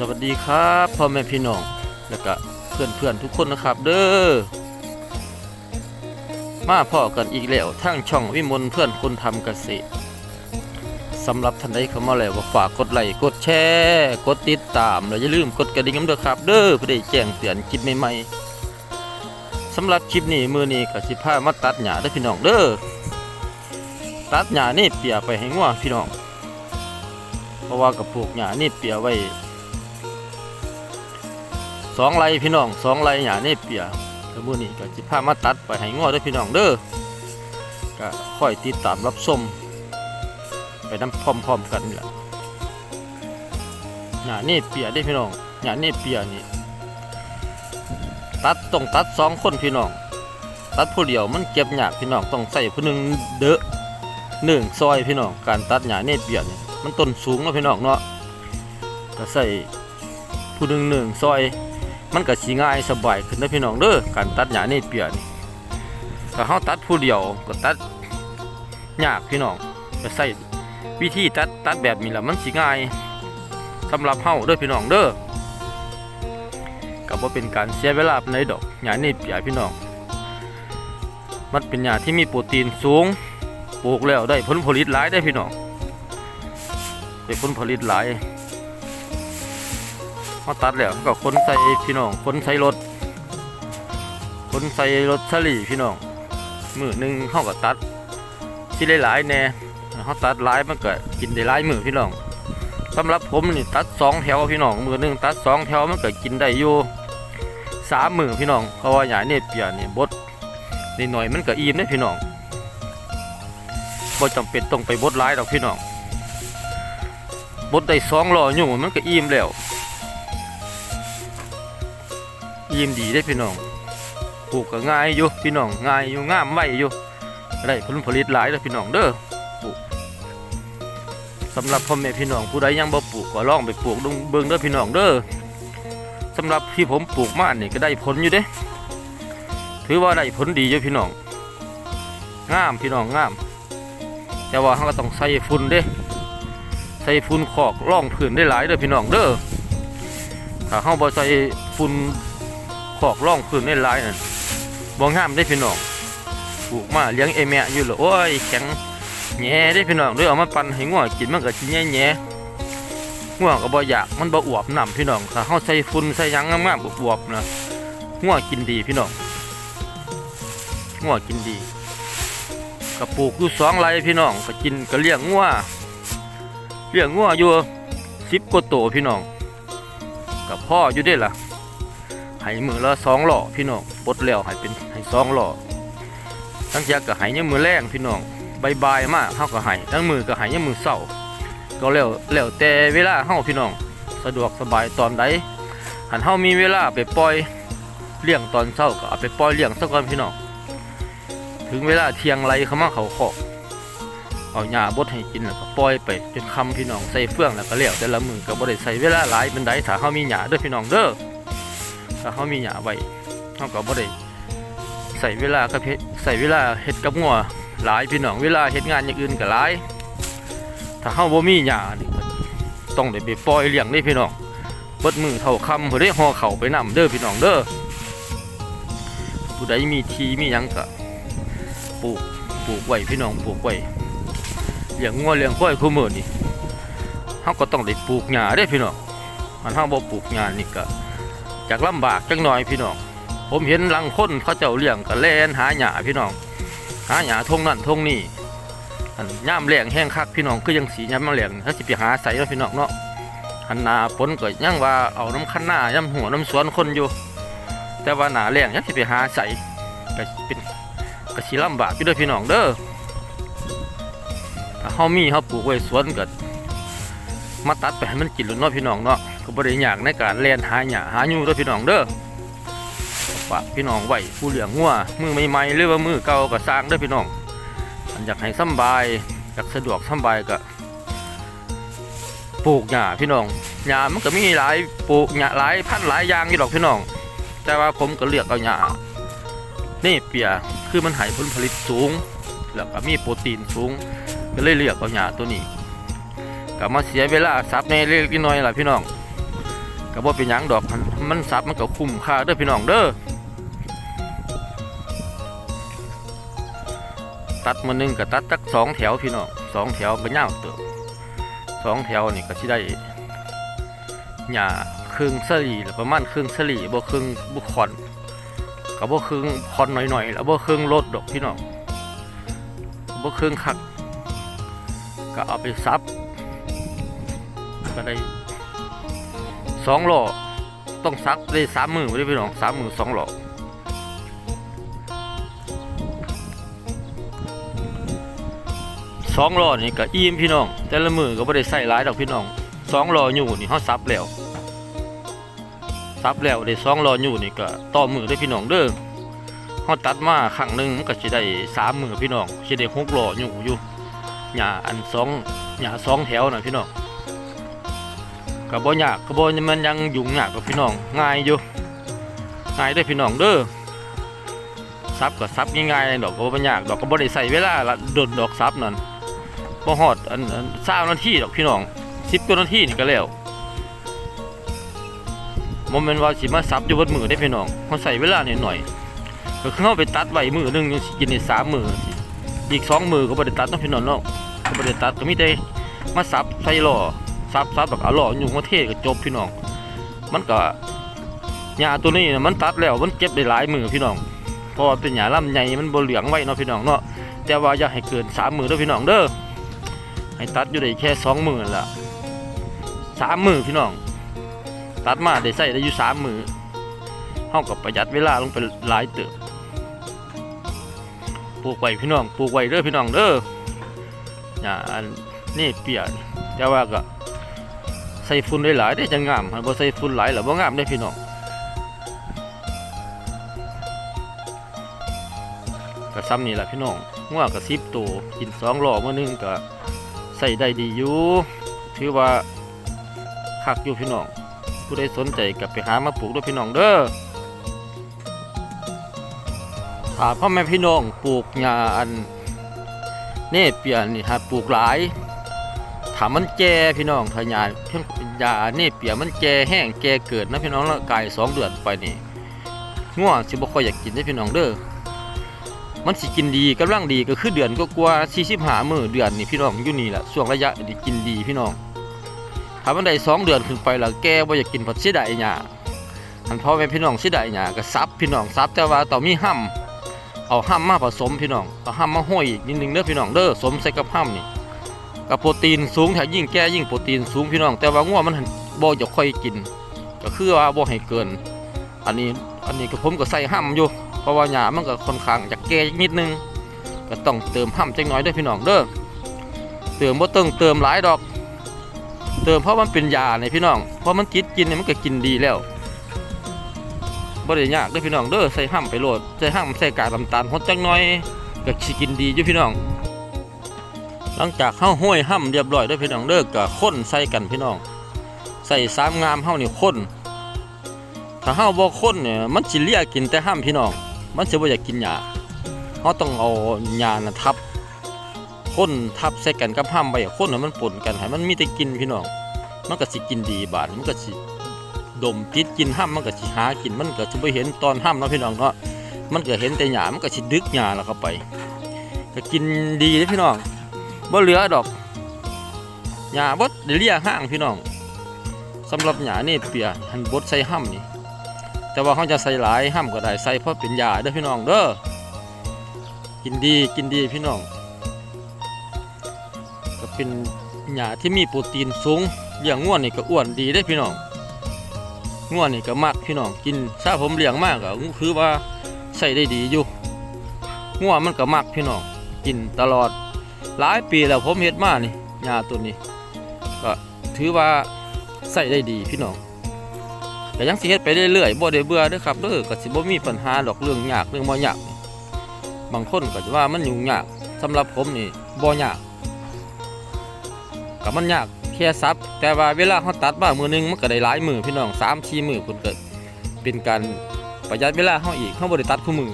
สวัสดีครับพ่อแม่พี่น้องแล้วก็เพื่อนเพื่อนๆทุกคนนะครับเด้อมาพ่อกันอีกแล้วทั้งช่องวิมลเพื่อนคนทำเกษตรสำหรับท่านใดเข้ามาแล้วก็ฝากกดไลค์กดแชร์กดติดตามแล้วอย่าลืมกดกระดิ่งน้ำเด้อครับ เด้อเพื่อได้แจ้งเตือนคลิปใหม่ๆสำหรับคลิปนี้มือนี้ก็สิพามาตัดหญ้าเด้พี่น้องเด้อตัดหญ้านี่เปียไปให้งัวพี่น้อง เพราะว่ากับปลูกหญ้านี่เปียไว้ สองไรพี่น้องสองไรหญ้านี่เปียแล้วมือนี้ก็สิพามาตัดไปให้งอด้อพี่น้องเด้อก็ค่อยติดตามรับชมไปนํพร้อมๆกันนี่แหละหญ้านี่เปียได้พี่น้องหญ้านี่เปียนี่ตัดต้องตัดสองคนพี่น้อง ตัดผู้เดียวมันเก็บหยากพี่น้องต้องใส่ผู้หนึ่งเด้อหนึ่งซอยพี่น้องการตัดหญ้านี่เปียนี่มันต้นสูงเนาะพี่น้องเนาะก็ใส่ผู้หนึ่งหนึ่งซอย มันก็สีง่ายสบายขึ้นนะพี่น้องเด้อการตัดหญ้าในเปียนี่ถ้าเฮาตัดผู้เดียวก็ตัดยากพี่น้องก็ใส่วิธีตัดตัดแบบนี้ละมันสิง่ายสำหรับเฮาเด้อพี่น้องเด้อก็บ่เป็นการเสียเวลาปานใดดอกหญ้าในเปียพี่น้อง มันเป็นหญ้าที่มีโปรตีนสูงปลูกแล้วได้ผลผลิตหลายได้พี่น้องเป็นผลผลิตหลาย มาตัดแล้วก็คนใส่พี่น้องคนใส่รถ คนใส่รถสลีพี่น้องมือหนึ่งเขาก็ตัดที่หลายๆแน่เขาตัดหลายมันก็กินได้หลายมือพี่น้องสำหรับผมนี่ตัดสองแถวพี่น้องมือหนึ่งตัดสองแถวมันก็กินได้อยู่สามมือพี่น้องเพราะว่าหยาเนี่ยเปียนี่บดนิดหน่อยมันก็อิ่มได้พี่น้องบ่จำเป็นต้องไปบดหลายดอกพี่น้องบดได้สองล้ออยู่มันก็อิ่มแล้ว อิ่มดีได้พี่น้องปลูกก็ง่ายอยู่พี่น้องง่ายอยู่งามไว้อยู่ได้ผลผลิตหลายแล้วพี่น้องเด้อปลูกสำหรับพ่อแม่พี่น้องผู้ใดยังบ่ปลูกก็ลองไปปลูกดูเบิ่งเด้อพี่น้องเด้อสำหรับที่ผมปลูกมานี่ก็ได้ผลอยู่เด้ถือว่าได้ผลดีอยู่พี่น้องงามพี่น้องงาม แต่ว่าเราก็ต้องใส่ฝุ่นเด้ใส่ฝุ่นขอกร่องผื่นได้หลายเด้อพี่น้องเด้อถ้าเฮาบ่ใส่ฝุ่น ขอกร่องผื่นได้หลายนั่นบ่งามได้พี่น้องปลูกมาเลี้ยงไอแม่อยู่เหรอโอ้ยแข็งแหน่ได้พี่น้องด้อเอามาปั่นให้งัวกินมันก็สิแหน่แหน่งัวก็บ่อยากมันบ่อวบน้ำพี่น้องถ้าเฮาใส่ฝุ่นใส่หยังงามๆอวบๆนะงัวกินดีพี่น้องงัวกินดีก็ปลูกอยู่สองไร่พี่น้องก็กินก็เลี้ยงงัวเลี้ยงงัวอยู่สิบกว่าตัวพี่น้องกับพ่ออยู่ได้ล่ะ ให้มือละสองหล่อพี่น้องปลดแล้วให้เป็นให้สองหล่อทั้งจากก็ให้เนี่ยมือแรงพี่น้องใบายบายมากเฮาก็ให้ทั้งมือก็ให้เนี่ยมือเศร้าก็แล้วแล้วแต่เวลาเฮาพี่น้องสะดวกสบายตอนใดหันเฮามีเวลาไปปล่อยเลี้ยงตอนเช้าก็เอาไปปล่อยเลี้ยงซะก่อนพี่น้องถึงเวลาเที่ยงไรเขามาเขาขอกเอาหญ้าบดให้กินแล้วก็ปล่อยไปจนคำพี่น้องใส่เฟื่องแล้วก็เลี้ยวแต่ละมือก็บ่ได้ใส่เวลาหลายเป็นไดถ้าเฮามีหญ้าเด้อพี่น้องเด้อ ถ้าเฮามีหญ้าไว้เฮาก็บ่ได้ใส่เวลากับใส่เวลาเฮ็ดกับงัวหลายพี่น้องเวลาเฮ็ดงานอย่างอื่นก็หลาย ถ้าเฮาบ่มีหญ้านี่ต้องได้ไปปล่อยเลี้ยงเด้พี่น้องเบิดมือเท่าคำบ่ได้ห่อเข้าไปนํเด้อพี่น้องเด้อผู้ใดมีทีมีหยังก็ปลูกปลูกไว้พี่น้องปลูกไว้เลี้ยงงัวเลี้ยงควายคู่มือนี่เฮาก็ต้องได้ปลูกหญ้าเด้พี่น้องมันเฮาบ่ปลูกหญ้านี่ก็ จากลำบากจักหน่อยพี่น้อง ผมเห็นลังคนเขาเจ้าเลี้ยงก็แล่นหาหญ้าพี่น้อง หาหญ้าทงนั่นทงนี่อันย่ามแรงแห้งคักพี่น้องคือยังสีย่ามแรงถ้าสิไปหาใส่เนาะพี่น้องเนาะหันน้าฝนก็ยังว่าเอาน้ำคันหน้าย่ำหัวน้ำสวนคนอยู่ แต่ว่าหนาแรงยังสิไปหาใส่ก็เป็นก็สิลำบากอยู่เด้อพี่น้องเด้อถ้าเฮามีเฮาปลูกไว้สวนก็มาตัดไปให้มันกินแล้วเนาะพี่น้องเนาะ ก็บ่ได้ยากในการแล่นหาหญ้าหาอยู่เด้อพี่น้องเด้อฝากพี่น้องไว้ผู้เลี้ยงงัวมือใหม่ๆหรือว่ามือเก่าก็สร้างเด้อพี่น้องอันอยากให้สบายอยากสะดวกสบายก็ปลูกหญ้าพี่น้องหญ้ามันก็มีหลายปลูกหญ้าหลายพันหลายอย่างอยู่ดอกพี่น้อง แต่ว่าผมก็เลือกเอาหญ้านี่เปียคือมันให้ผลผลิตสูง แล้วก็มีโปรตีนสูง ก็เลยเลือกเอาหญ้าตัวนี้ก็มาเสียเวลาซับในเล็กน้อยๆล่ะพี่น้อง ก็บ่เป็นหยังดอกมันมันซับมันก็คุ้มค่าเด้อพี่น้องเด้อตัดมือหนึงก็ตัดจักสองแถวพี่น้องสองแถวก็ยาวเติบสองแถวนี่ก็สิได้หญ้าครึ่งสลีหรือประมาณครึ่งสลีบ่ครึ่งบ่คอนก็บ่ครึ่งคอนหน่อยๆแล้วบ่ครึ่งรถดอกพี่น้องบ่ครึ่งคักก็เอาไปซับก็ได้ สองหล่อต้องซักได้สามมือไม่ได้พี่น้องสามมือสองหล่อสองหล่อนี่ก็อิ่มพี่น้อง แต่ละมือก็ไม่ได้ใส่หลายดอกพี่น้องสองหล่ออยู่นี่เขาซับแล้วซับแล้วได้สองหล่ออยู่นี่ก็ต่อมือได้พี่น้องเด้อเขาตัดมาครั้งหนึ่งก็จะได้สามมือพี่น้องจะได้หกหล่ออยู่อยู่หญ้าอันสองหญ้าสองแถวนะพี่น้อง ก็บ่ยากก็บ่มันยังยุ่งยากกับพี่น้องง่ายอยู่ง่ายได้พี่น้องเด้อซับก็ซับง่ายๆดอกก็บ่ยากดอกก็บ่ได้ใส่เวลาละโดนดอกซับนั่นบ่ฮอดอันอัน20นาทีดอกพี่น้อง10กว่านาทีนี่ก็แล้วบ่แม่นว่าสิมาซับอยู่บิดมื้อได้พี่น้องเฮาใส่เวลานิดหน่อยก็คือเฮาไปตัดไว้มื้อหนึงยังกินได้3มื้ออีกสองมือก็บ่ได้ตัดเนาะพี่น้องเนาะก็บ่ได้ตัดก็มีแต่มาซับใส่หล้อ ซับซับแบบอาหล่อยอยู่มาเทศก็จบพี่น้อง มันก็หญ้าตัวนี้นะมันตัดแล้วมันเก็บได้หลายมือพี่น้องเพราะเป็นหญ้าลำใหญ่มันบเหลืองไว้เนาะพี่น้องเนาะแต่ว่าอย่าให้เกินสามมือเด้อพี่น้องเด้อให้ตัดอยู่ได้แค่สองมือนั่นละสามมือพี่น้อง ตัดมาได้ใส่ได้อยู่สามมือเฮากับประหยัดเวลาลงไปหลายเติบปลูกไว้พี่น้องปลูกไว้เด้อพี่น้องเด้อหญ้าอันนี่เปียกแต่ว่าก็ ใส่ฝุ่นได้หลายได้จะงามหันบ่ใส่ฝุ่นหลายแล้วบ่งามได้พี่น้องก็ซ้ำนี่แหละพี่น้องงัวก็สิบโตกินสองหล่อมื้อหนึงก็ใส่ได้ดีอยู่ถือว่าคักอยู่พี่น้อง ผู้ใดสนใจก็ไปหามาปลูกด้วยพี่น้องเด้อถ้าพ่อแม่พี่น้องปลูกหญ้าอันเน่เปียนนี่ฮะปลูกหลายถามมันแก่พี่น้องถ้ายาเพิ่น ยาเนี่ยเปียมันแก่แห้งแก่เกิดนะพี่น้องแล้วกายสองเดือนไปนี่ง่วงสิบ่ค่อยอยากกินได้พี่น้องเด้อมันสิกินดีกำลังดีก็คือเดือนก็กว่า45มื้อเดือนนี่พี่น้องอยู่นี่แหละช่วงระยะนี่กินดีพี่น้องถ้ามันได้สองเดือนขึ้นไปแล้วแก่บ่อยากกินผัดเสียดายหญ้าอันพ่อแม่พี่น้องเสียดายหญ้าก็ซับพี่น้องซับแต่ว่าต้อมีห้ำเอาห้ำมาผสมพี่น้องเอาห้ำมาห้อยอีกนิดนึงเด้อพี่น้องเด้อสมใส่กับห้ำนี่ กับโปรตีนสูงถ้ายิ่งแก่ยิ่งโปรตีนสูงพี่น้อง แต่ว่างัวมันบ่จะค่อยกิน ก็คือว่าบ่ให้เกิน อันนี้อันนี้ก็ผมก็ใส่ห้ำอยู่ เพราะว่าหญ้ามันก็ค่อนข้างจะแก่นิดนึง ก็ต้องเติมห้ำจักหน่อยด้อพี่น้องเด้อเติมบ่ต้องเติมหลายดอก เติมเพราะมันเป็นยาเนี่ยพี่น้องเพราะมันกินกินเนี่ยมันก็กินดีแล้วบ่ได้ยากเด้อพี่น้องเด้อใส่ห้ำไปโหลดใส่ห้ำใส่กากน้ำตาลฮดจักหน่อยก็สิกินดีอยู่พี่น้อง หลังจากเข้าห้วยห้ำเรียบร้อยด้วยพี่น้องเด้อก็ข้นใส่กันพี่น้อง ใส่สามงามเฮานี่ข้นถ้าเฮาบ่ข้นเนี่ยมันสิเลียกินแต่ห้ำพี่น้อง มันสิบ่อยากกินหญ้าเฮาต้องเอาหญ้านะทับข้นทับใส่กันกับห้ำไว้ข้นให้มันปนกันให้มันมีแต่กินพี่น้อง มันก็สิกินดีบาดมันก็สิดมติดกินห้ำมันก็สิหากินมันก็สิบ่เห็นตอนห้ำเนาะพี่น้องเนาะมันก็เห็นแต่หญ้ามันก็สิดึกหญ้าแล้วเข้าไป ก็กินดีเด้อพี่น้อง บ่เหลือดอกหญ้าบดเดี๋ยวเลียห้างพี่น้องสำหรับหญ้านี่เปียหันบดใส่ห้ำนี่แต่ว่าเขาจะใส่หลายห้ำก็ได้ใส่เพราะเป็นยาเด้อพี่น้องเด้อกินดีกินดีพี่น้อง ก็เป็นหญ้าที่มีโปรตีนสูงเลี้ยงง่วนนี่ก็อ้วนดีได้พี่น้องง่วนนี่ก็มักพี่น้องกินถ้าผมเลี้ยงมากก็คือว่าใส่ได้ดีอยู่ง่วมันก็มักพี่น้องกินตลอด หลายปีแล้วผมเฮ็ดมานี่ยาตัวนี้ ก็ถือว่าใส่ได้ดีพี่น้องแต่ยังสิเฮ็ดไปเรื่อยๆบ่ได้เบื่อเด้อครับเด้อก็สิบ่มีปัญหาดอกเรื่องยากเรื่องบ่ยากบางคนก็จะว่ามันยุ่งยากสำหรับผมนี่บ่ยากก็มันยากแค่ซับแต่ว่าเวลาเฮาตัดมามือหนึงมันก็ได้หลายมือพี่น้อง3-4มือพุ่นก็เป็นการประหยัดเวลาเฮาอีกเฮาบ่ได้ตัดคู่มือ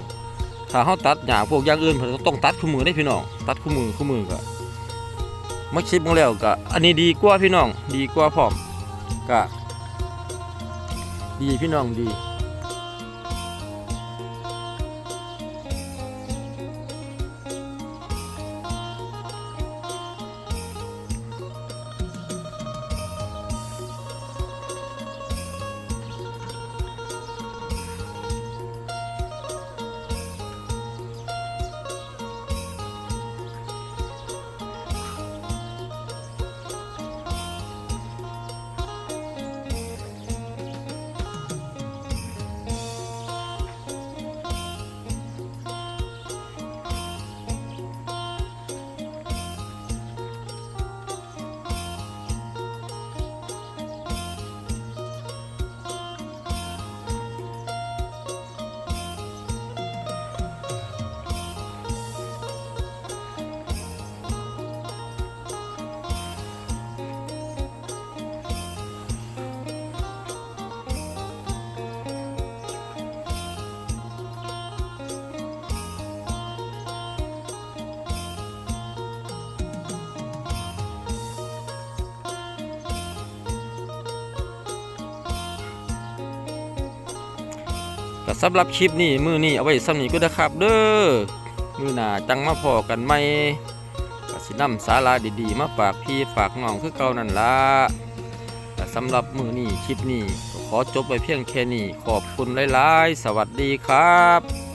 ถ้าเขาตัดหญ้าพวกอย่างอื่นผมต้องตัดคู่มือได้พี่น้อง ตัดคู่มือคู่มือก็มาคิดมาแล้วก็อันนี้ดีกว่าพี่น้อง ดีกว่าพร้อมก็ดีพี่น้องดี ก็สำหรับคลิปนี้มือนี้เอาไว้สำนี้ก็ได้ครับ เด้อมือหน้าจังมาพอกันไหมก็สินำสาระดีๆ มาฝากพี่ฝากน้องคือเก่านั่นละแต่สำหรับมือนี้คลิปนี้ขอจบไปเพียงแค่นี้ขอบคุณหลายๆ สวัสดีครับ